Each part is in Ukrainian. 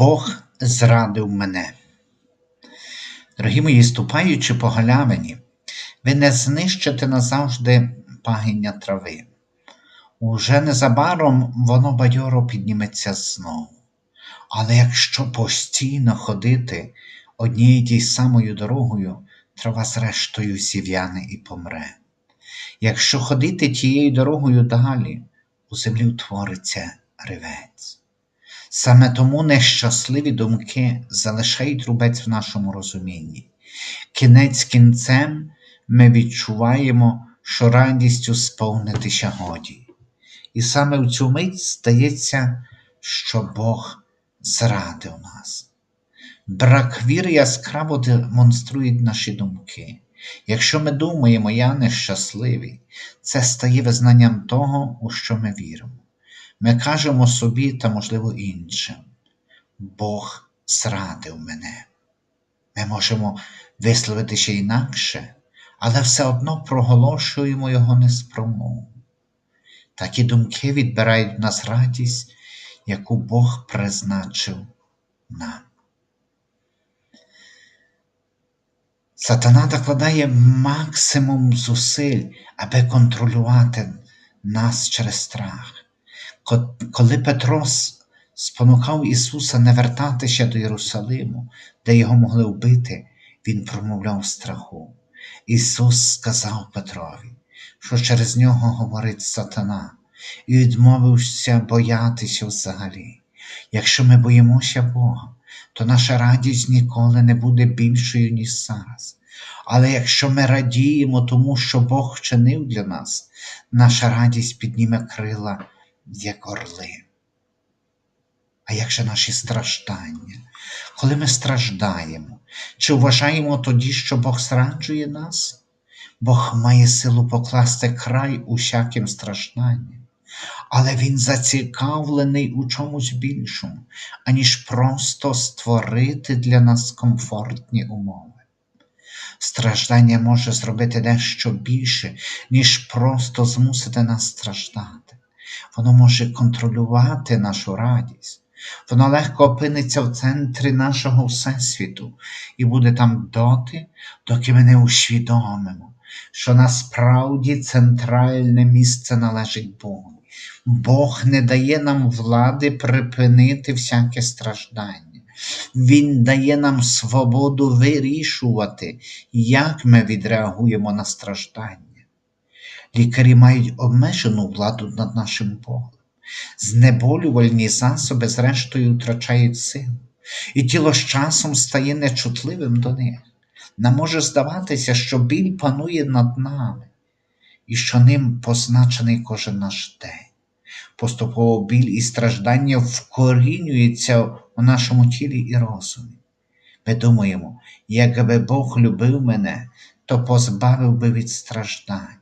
Бог зрадив мене. Дорогі мої, ступаючи по галявині, ви не знищите назавжди пагіння трави. Уже незабаром воно бадьоро підніметься знову. Але якщо постійно ходити однією тій самою дорогою, трава зрештою зів'яне і помре. Якщо ходити тією дорогою далі, у землі утвориться ревець. Саме тому нещасливі думки залишають рубець в нашому розумінні. Кінець кінцем ми відчуваємо, що радістю сповнитися годі. І саме в цю мить стається, що Бог зрадив нас. Брак віри яскраво демонструє наші думки. Якщо ми думаємо, я нещасливий, це стає визнанням того, у що ми віримо. Ми кажемо собі та, можливо, іншим. Бог зрадив мене. Ми можемо висловити ще інакше, але все одно проголошуємо його неспромову. Такі думки відбирають в нас радість, яку Бог призначив нам. Сатана докладає максимум зусиль, аби контролювати нас через страх. Коли Петро спонукав Ісуса не вертатися до Єрусалиму, де його могли вбити, Він промовляв страху. Ісус сказав Петрові, що через нього говорить сатана, і відмовився боятися взагалі. Якщо ми боїмося Бога, то наша радість ніколи не буде більшою, ніж зараз. Але якщо ми радіємо тому, що Бог вчинив для нас, наша радість підніме крила, як орли. А як же наші страждання? Коли ми страждаємо, чи вважаємо тоді, що Бог зраджує нас? Бог має силу покласти край усяким стражданням але він зацікавлений у чомусь більшому, аніж просто створити для нас комфортні умови. Страждання може зробити дещо більше, ніж просто змусити нас страждати. Воно може контролювати нашу радість. Воно легко опиниться в центрі нашого Всесвіту і буде там доти, доки ми не усвідомимо, що насправді центральне місце належить Богу. Бог не дає нам влади припинити всяке страждання. Він дає нам свободу вирішувати, як ми відреагуємо на страждання. Лікарі мають обмежену владу над нашим Богом. Знеболювальні засоби, зрештою, втрачають силу, і тіло з часом стає нечутливим до них. Нам може здаватися, що біль панує над нами, і що ним позначений кожен наш день. Поступово біль і страждання вкорінюються у нашому тілі і розумі. Ми думаємо, якби Бог любив мене, то позбавив би від страждань.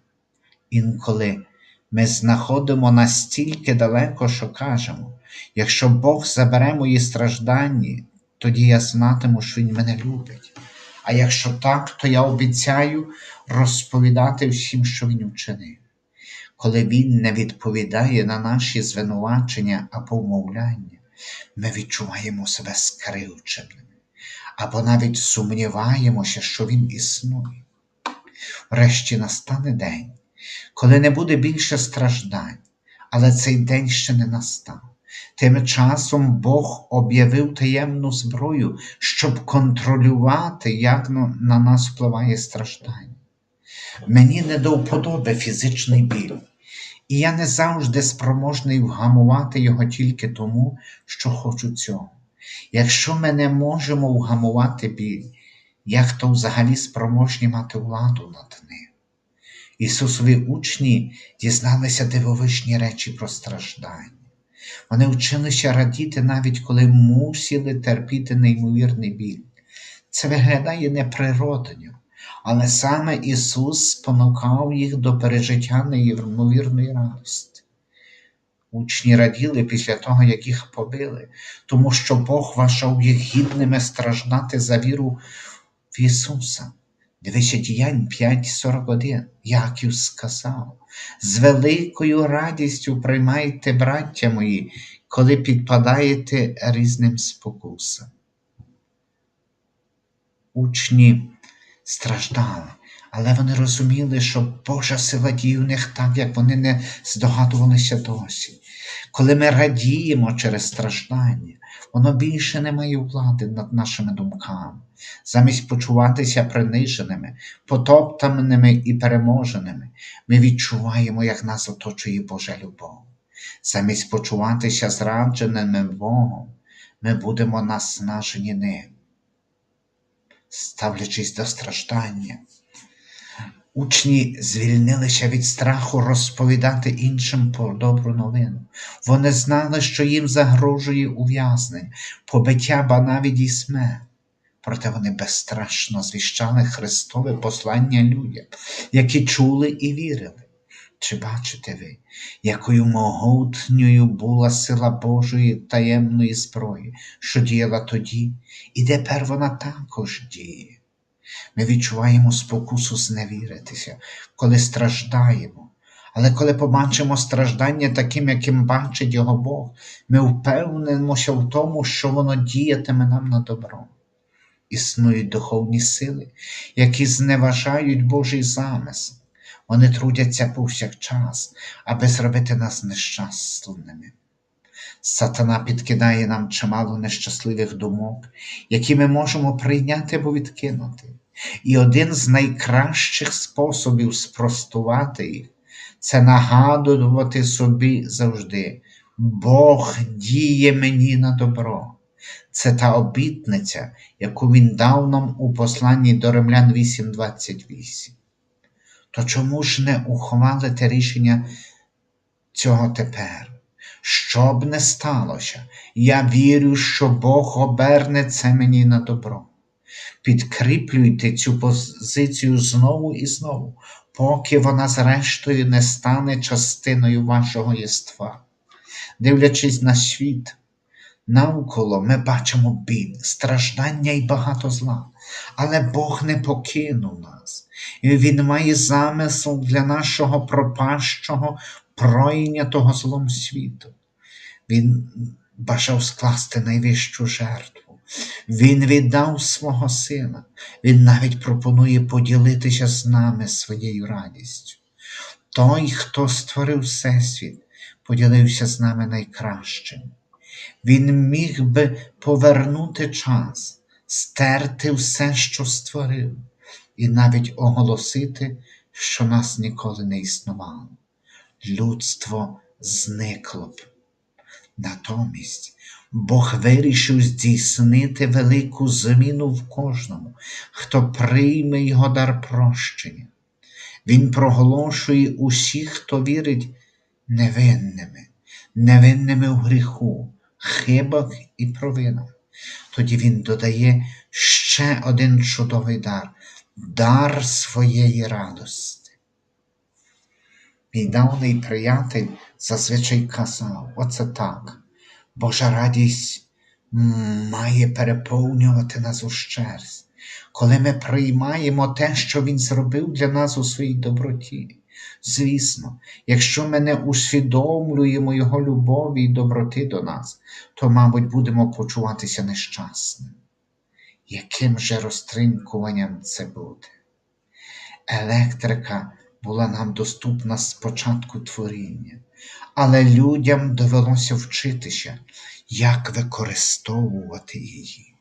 Інколи ми знаходимо настільки далеко, що кажемо, якщо Бог забере мої страждання, тоді я знатиму, що Він мене любить. А якщо так, то я обіцяю розповідати всім, що він учинив. Коли він не відповідає на наші звинувачення або вмовляння, ми відчуваємо себе скривченими або навіть сумніваємося, що він існує. Врешті настане день, коли не буде більше страждань, але цей день ще не настав. Тим часом Бог об'явив таємну зброю, щоб контролювати, як на нас впливає страждання. Мені не до вподоби фізичний біль, і я не завжди спроможний вгамувати його тільки тому, що хочу цього. Якщо ми не можемо вгамувати біль, як то взагалі спроможні мати владу над ним? Ісусові учні дізналися дивовижні речі про страждання. Вони вчилися радіти навіть коли мусили терпіти неймовірний біль. Це виглядає неприродно, але саме Ісус спонукав їх до пережиття неймовірної радості. Учні раділи після того, як їх побили, тому що Бог вважав їх гідними страждати за віру в Ісуса. Дивися діянь 5.41. Яків сказав, з великою радістю приймайте, браття мої, коли підпадаєте різним спокусам. Учні страждали, але вони розуміли, що Божа сила діє в них так, як вони не здогадувалися досі. Коли ми радіємо через страждання, воно більше не має влади над нашими думками. Замість почуватися приниженими, потоптаними і переможеними, ми відчуваємо, як нас оточує Божа любов. Замість почуватися зрадженими Богом, ми будемо наснажені ним ставлячись до страждання. Учні звільнилися від страху розповідати іншим про добру новину. Вони знали, що їм загрожує ув'язнення, побиття, ба навіть і смерть. Проте вони безстрашно звіщали Христове послання людям, які чули і вірили. Чи бачите ви, якою могутньою була сила Божої таємної зброї, що діяла тоді, і тепер вона також діє. Ми відчуваємо спокусу зневіритися, коли страждаємо. Але коли побачимо страждання таким, яким бачить його Бог, ми впевнимося в тому, що воно діятиме нам на добро. Існують духовні сили, які зневажають Божий замисел. Вони трудяться повсякчас, аби зробити нас нещасливими. Сатана підкидає нам чимало нещасливих думок, які ми можемо прийняти або відкинути. І один з найкращих способів спростувати їх це нагадувати собі завжди, Бог діє мені на добро. Це та обітниця, яку він дав нам у посланні до Римлян 8:28 то чому ж не ухвалити рішення цього тепер? Що б не сталося, я вірю, що Бог оберне це мені на добро. Підкріплюйте цю позицію знову і знову, поки вона, зрештою, не стане частиною вашого єства. Дивлячись на світ, навколо ми бачимо біль, страждання і багато зла, але Бог не покинув нас Він має замисел для нашого пропащого, пройнятого злом світу. Він бажав скласти найвищу жертву. Він віддав свого сина, Він навіть пропонує поділитися з нами своєю радістю. Той, хто створив Всесвіт, поділився з нами найкращим. Він міг би повернути час, стерти все, що створив, і навіть оголосити, що нас ніколи не існувало. Людство зникло б. Натомість Бог вирішив здійснити велику зміну в кожному, хто прийме його дар прощення. Він проголошує усіх, хто вірить невинними, невинними в гріху, хибах і провинах. Тоді він додає ще один чудовий дар дар своєї радости. Мій давний приятель зазвичай казав, оце так, Божа радість має переповнювати нас ущерсть, коли ми приймаємо те, що Він зробив для нас у своїй доброті. Звісно, якщо ми не усвідомлюємо Його любові і доброти до нас, то, мабуть, будемо почуватися нещасними яким же розтринкуванням це буде. Електрика була нам доступна з початку творіння, але людям довелося вчитися, як використовувати її.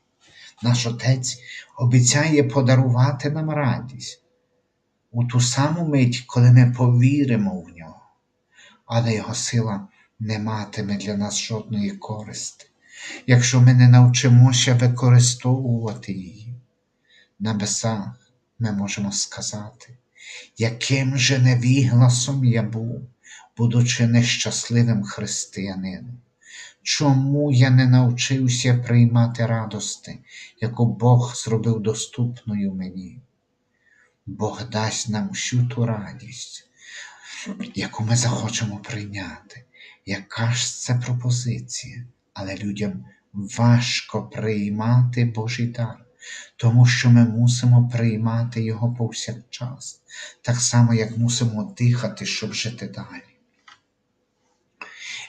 Наш Отець обіцяє подарувати нам радість у ту саму мить, коли ми повіримо в нього, але Його сила не матиме для нас жодної користи якщо ми не навчимося використовувати її. На небесах ми можемо сказати, яким же невігласом я був, будучи нещасливим християнином. Чому я не навчився приймати радости, яку Бог зробив доступною мені? Бог дасть нам всю ту радість, яку ми захочемо прийняти. Яка ж це пропозиція? але людям важко приймати Божий дар, тому що ми мусимо приймати Його повсякчас, так само, як мусимо дихати, щоб жити далі.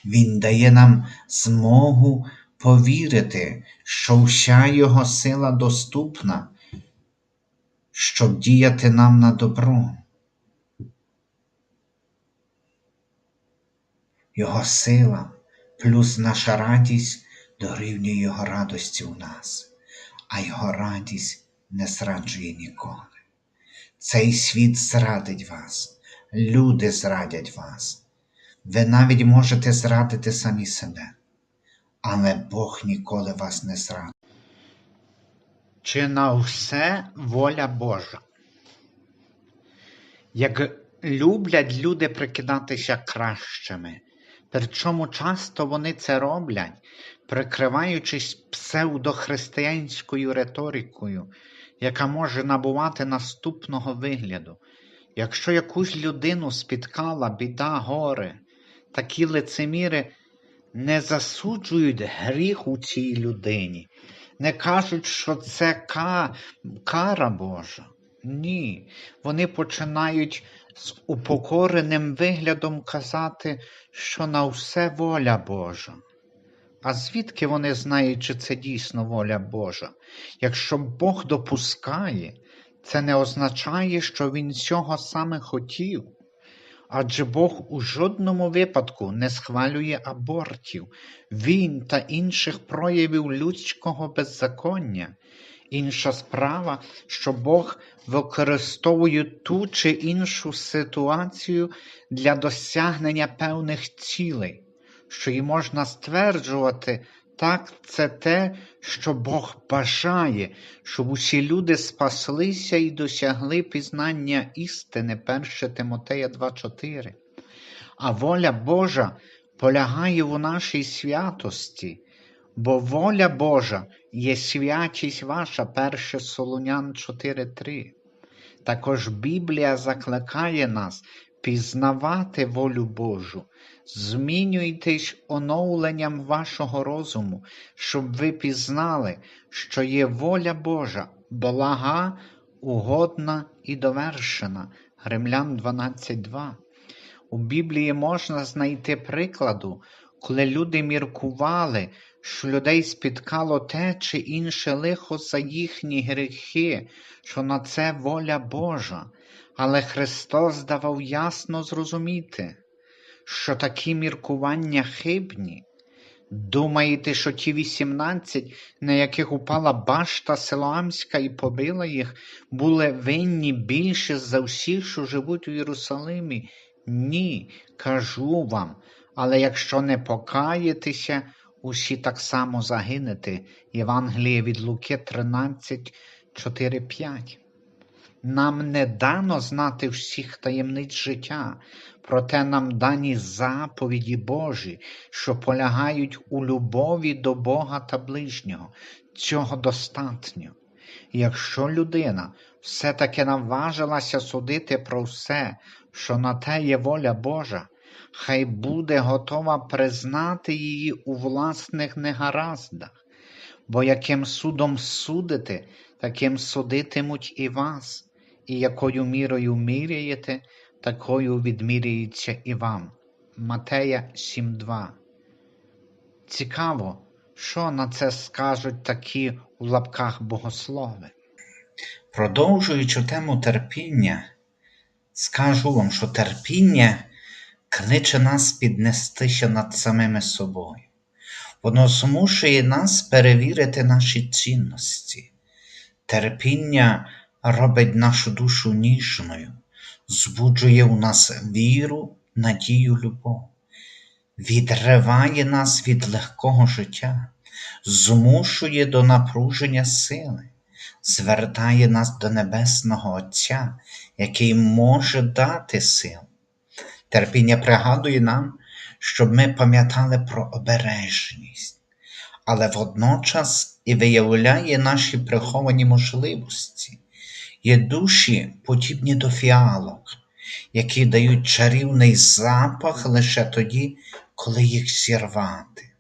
Він дає нам змогу повірити, що вся Його сила доступна, щоб діяти нам на добро. Його сила плюс наша радість дорівнює Його радості у нас, а Його радість не зраджує ніколи. Цей світ зрадить вас, люди зрадять вас. Ви навіть можете зрадити самі себе, але Бог ніколи вас не зрадить. Чи на все воля Божа? Як люблять люди прикидатися кращими, причому часто вони це роблять, прикриваючись псевдохристиянською риторикою, яка може набувати наступного вигляду. Якщо якусь людину спіткала біда горе, такі лицеміри не засуджують гріх у цій людині, не кажуть, що це кара Божа. Ні, вони починають з упокореним виглядом казати, що на все воля Божа. А звідки вони знають, чи це дійсно воля Божа? Якщо Бог допускає, це не означає, що Він цього саме хотів. Адже Бог у жодному випадку не схвалює абортів, він та інших проявів людського беззаконня. Інша справа, що Бог використовує ту чи іншу ситуацію для досягнення певних цілей, що й можна стверджувати, так, це те, що Бог бажає, щоб усі люди спаслися і досягли пізнання істини 1 Тимотея 2,4. А воля Божа полягає у нашій святості, бо воля Божа є святість ваша 1 Солонян 4,3. Також Біблія закликає нас пізнавати волю Божу, змінюйтесь оновленням вашого розуму, щоб ви пізнали, що є воля Божа, блага, угодна і довершена. Римлян 12.2. У Біблії можна знайти прикладу, коли люди міркували, що людей спіткало те чи інше лихо за їхні гріхи, що на це воля Божа, але Христос давав ясно зрозуміти, що такі міркування хибні. Думаєте, що ті вісімнадцять, на яких упала башта Силоамська і побила їх, були винні більше за всіх, що живуть у Єрусалимі? Ні, кажу вам, але якщо не покаєтеся, усі так само загинете. Євангеліє від Луки 13, 4, 5. Нам не дано знати всіх таємниць життя, проте нам дані заповіді Божі, що полягають у любові до Бога та ближнього. Цього достатньо. Якщо людина все-таки наважилася судити про все, що на те є воля Божа, хай буде готова признати її у власних негараздах, бо яким судом судите, таким судитимуть і вас, і якою мірою міряєте, такою відміряється і вам. Матея 7.2. Цікаво, що на це скажуть такі у лапках богослови. Продовжуючи тему терпіння, скажу вам, що терпіння кличе нас піднестися над самими собою. Воно змушує нас перевірити наші цінності. Терпіння робить нашу душу ніжною, збуджує у нас віру, надію, любов, відриває нас від легкого життя, змушує до напруження сили, звертає нас до Небесного Отця, який може дати сил. Терпіння пригадує нам, щоб ми пам'ятали про обережність, але водночас і виявляє наші приховані можливості. Є душі, подібні до фіалок, які дають чарівний запах лише тоді, коли їх зірвати.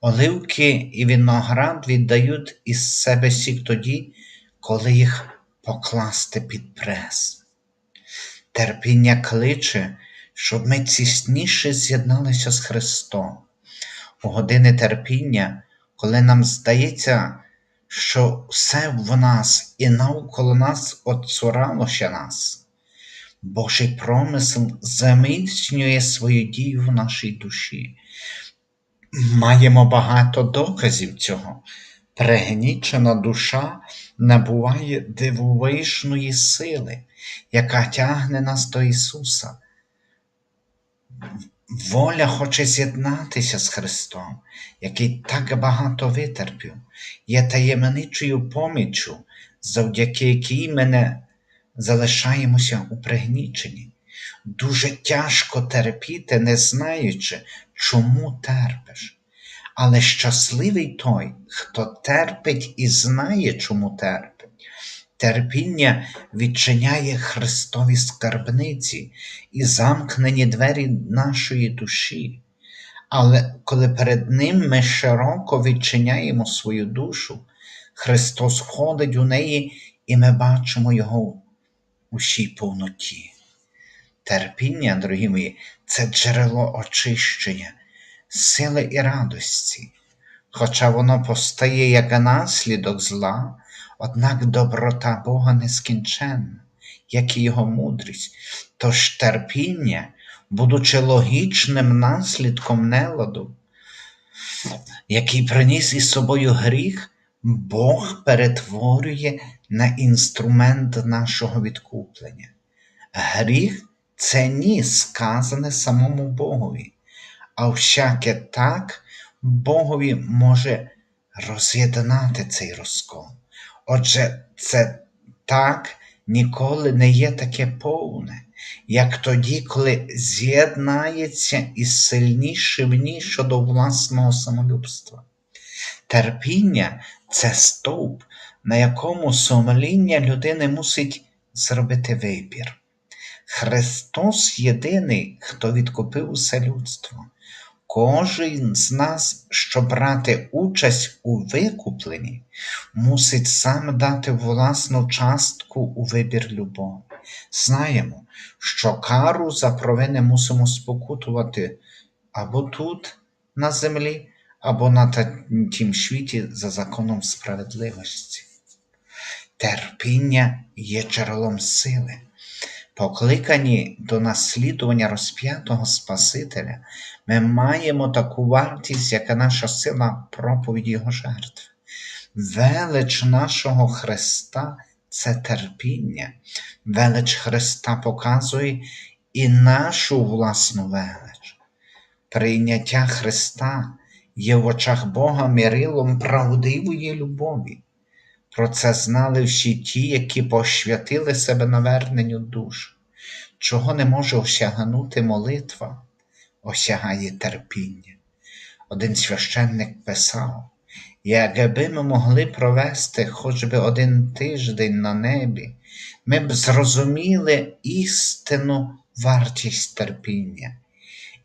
Оливки і виноград віддають із себе сік тоді, коли їх покласти під прес. Терпіння кличе, щоб ми тісніше з'єдналися з Христом. У години терпіння, коли нам здається, що все в нас і навколо нас отцуралося нас. Божий промисел заміцнює свою дію в нашій душі. Маємо багато доказів цього. Пригнічена душа набуває дивовижної сили, яка тягне нас до Ісуса. Воля хоче з'єднатися з Христом, який так багато витерпів, є таємничою поміччю, завдяки якій ми не залишаємося у пригніченні. Дуже тяжко терпіти, не знаючи, чому терпиш. Але щасливий той, хто терпить і знає, чому терпить. Терпіння відчиняє Христові скарбниці і замкнені двері нашої душі. Але коли перед Ним ми широко відчиняємо свою душу, Христос входить у неї, і ми бачимо Його у всій повноті. Терпіння, дорогі мої, це джерело очищення, сили і радості. Хоча воно постає як наслідок зла, однак доброта Бога нескінченна, як і Його мудрість, тож терпіння, будучи логічним наслідком неладу, який приніс із собою гріх, Бог перетворює на інструмент нашого відкуплення. Гріх це ні сказане самому Богові, а всяке так Богові може роз'єднати цей розкол. Отже, це так ніколи не є таке повне, як тоді, коли з'єднається із сильнішим ніж щодо власного самолюбства. Терпіння це стовп, на якому сумління людини мусить зробити вибір. Христос єдиний, хто відкупив усе людство. Кожен з нас, щоб брати участь у викупленні, мусить сам дати власну частку у вибір любові. Знаємо, що кару за провини мусимо спокутувати або тут, на землі, або на тім світі за законом справедливості. Терпіння є джерелом сили. Покликані до наслідування розп'ятого Спасителя, ми маємо таку вартість, яка наша сила проповіді Його жертв. Велич нашого Христа це терпіння. Велич Христа показує і нашу власну велич. Прийняття Христа є в очах Бога мірилом правдивої любові. Про це знали всі ті, які посвятили себе наверненню душ. Чого не може осягнути молитва, осягає терпіння. Один священник писав, якби ми могли провести хоч би один тиждень на небі, ми б зрозуміли істинну вартість терпіння,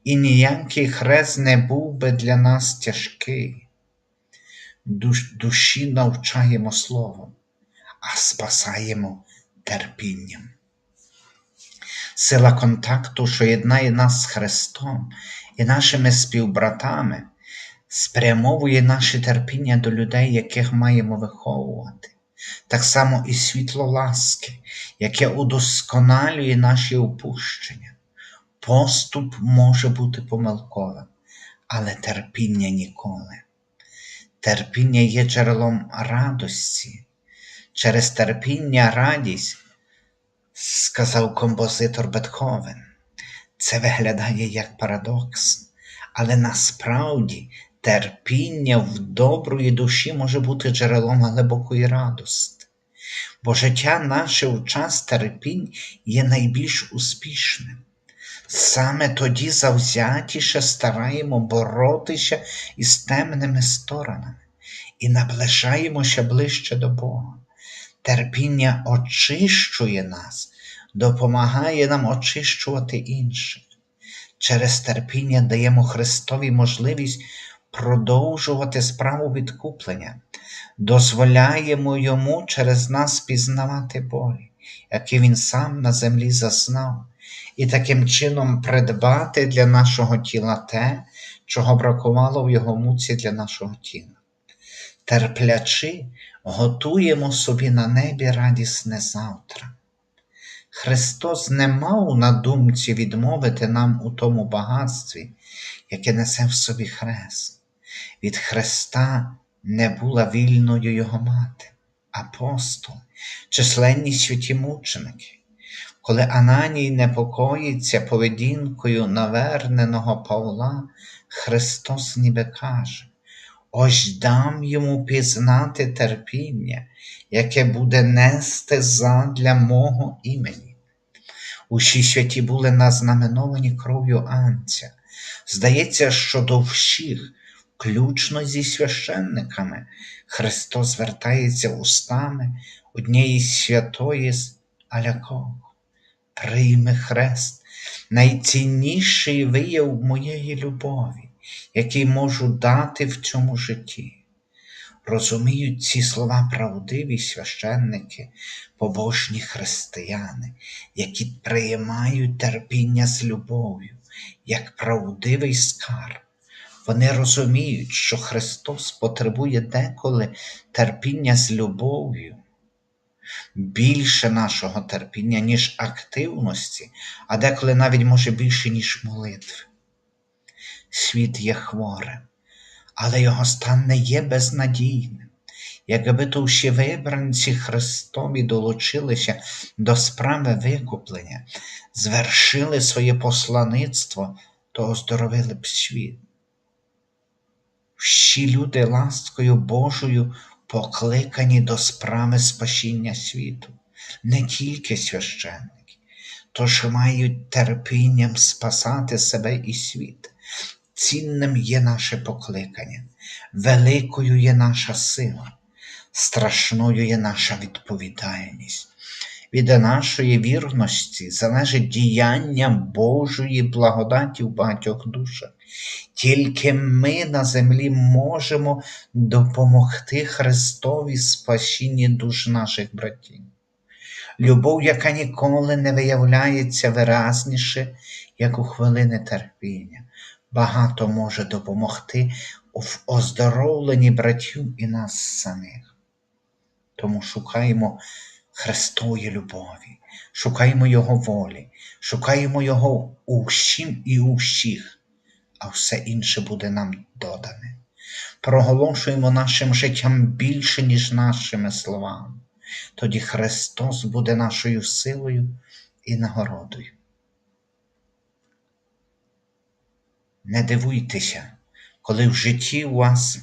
і ніякий хрест не був би для нас тяжкий душі навчаємо Словом, а спасаємо терпінням. Сила контакту, що єднає нас з Христом і нашими співбратами, спрямовує наше терпіння до людей, яких маємо виховувати. Так само і світло ласки, яке удосконалює наші опущення. Поступ може бути помилковим, але терпіння ніколи. Терпіння є джерелом радості. Через терпіння радість, сказав композитор Бетховен. Це виглядає як парадокс, але насправді терпіння в доброї душі може бути джерелом глибокої радості. Бо життя наше в час терпінь є найбільш успішним. Саме тоді завзятіше стараємо боротися із темними сторонами і наближаємося ближче до Бога. Терпіння очищує нас, допомагає нам очищувати інших. Через терпіння даємо Христові можливість продовжувати справу відкуплення, дозволяємо Йому через нас пізнавати болі, які Він сам на землі зазнав і таким чином придбати для нашого тіла те, чого бракувало в його муці для нашого тіла. Терплячи, готуємо собі на небі радісне завтра. Христос не мав на думці відмовити нам у тому багатстві, яке несе в собі хрест. Від Христа не була вільною його мати, апостол, численні святі мученики. Коли Ананій непокоїться поведінкою наверненого Павла, Христос ніби каже: Ось дам йому пізнати терпіння, яке буде нести задля мого імені. Усі святі були назнаменовані кров'ю Анця. Здається, що до всіх, включно зі священниками, Христос звертається устами однієї святої Алякого. Прийми хрест, найцінніший вияв моєї любові, який можу дати в цьому житті. Розуміють ці слова правдиві священники, побожні християни, які приймають терпіння з любов'ю, як правдивий скарб. Вони розуміють, що Христос потребує деколи терпіння з любов'ю, більше нашого терпіння, ніж активності, а деколи навіть може більше, ніж молитви. Світ є хворим, але його стан не є безнадійним. Якби то всі вибранці Христові долучилися до справи викуплення, звершили своє послаництво, то оздоровили б світ. Всі люди ласкою Божою покликані до справи спасіння світу, не тільки священники, тож мають терпінням спасати себе і світ. Цінним є наше покликання, великою є наша сила, страшною є наша відповідальність. Від нашої вірності залежить діяння Божої благодаті в багатьох душах. Тільки ми на землі можемо допомогти Христові спасінні душ наших братів. Любов, яка ніколи не виявляється виразніше, як у хвилини терпіння, багато може допомогти в оздоровленні братів і нас самих. Тому шукаємо Христової любові, шукаємо Його волі, шукаємо Його у всім і у всіх, а все інше буде нам додане. Проголошуємо нашим життям більше, ніж нашими словами. Тоді Христос буде нашою силою і нагородою. Не дивуйтеся, коли в житті у вас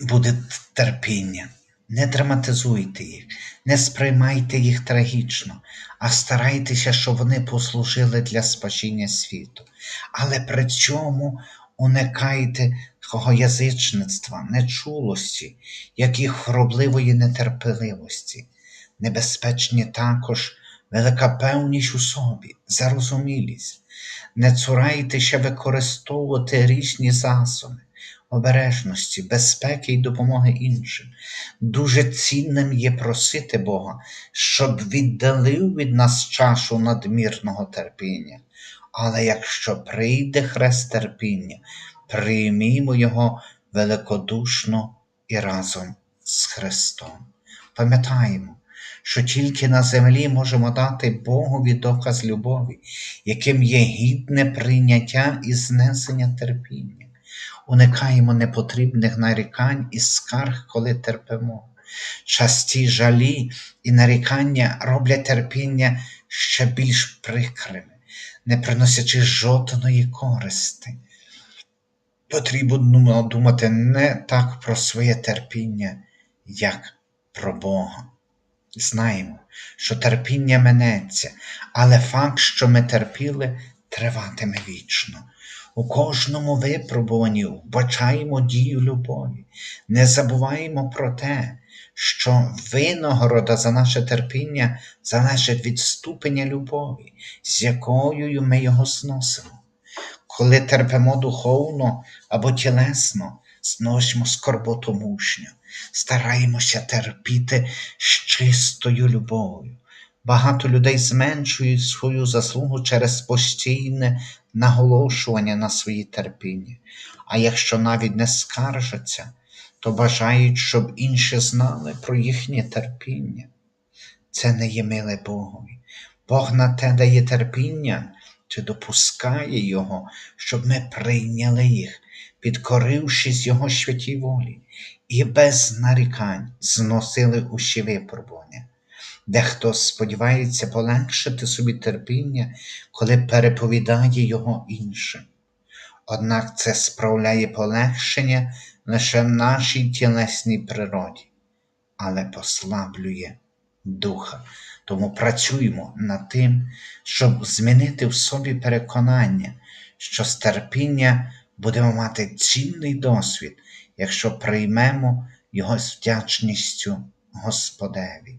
буде терпіння. Не драматизуйте їх, не сприймайте їх трагічно, а старайтеся, щоб вони послужили для спасіння світу. Але при цьому уникайте язичництва, нечулості, як і хробливої нетерпеливості. Небезпечні також велика певність у собі, зарозумілість. Не цурайтеся використовувати різні засоби обережності, безпеки і допомоги іншим. Дуже цінним є просити Бога, щоб віддалив від нас чашу надмірного терпіння. Але якщо прийде хрест терпіння, приймімо Його великодушно і разом з Христом. Пам'ятаємо, що тільки на землі можемо дати Богові доказ любові, яким є гідне прийняття і знесення терпіння уникаємо непотрібних нарікань і скарг, коли терпимо. Часті жалі і нарікання роблять терпіння ще більш прикрими, не приносячи жодної користи. Потрібно думати не так про своє терпіння, як про Бога. Знаємо, що терпіння минеться, але факт, що ми терпіли, триватиме вічно. У кожному випробуванні вбачаємо дію любові, не забуваємо про те, що винагорода за наше терпіння залежить від ступеня любові, з якою ми його зносимо. Коли терпимо духовно або тілесно, зносимо скорботу мужню, стараємося терпіти з чистою любов'ю, Багато людей зменшують свою заслугу через постійне наголошування на свої терпіння. А якщо навіть не скаржаться, то бажають, щоб інші знали про їхнє терпіння. Це не є миле Богові. Бог на те дає терпіння чи допускає Його, щоб ми прийняли їх, підкорившись Його святій волі, і без нарікань зносили усі випробування. Дехто сподівається полегшити собі терпіння, коли переповідає його іншим. Однак це справляє полегшення лише в нашій тілесній природі, але послаблює духа. Тому працюємо над тим, щоб змінити в собі переконання, що з терпіння будемо мати цінний досвід, якщо приймемо його з вдячністю Господеві.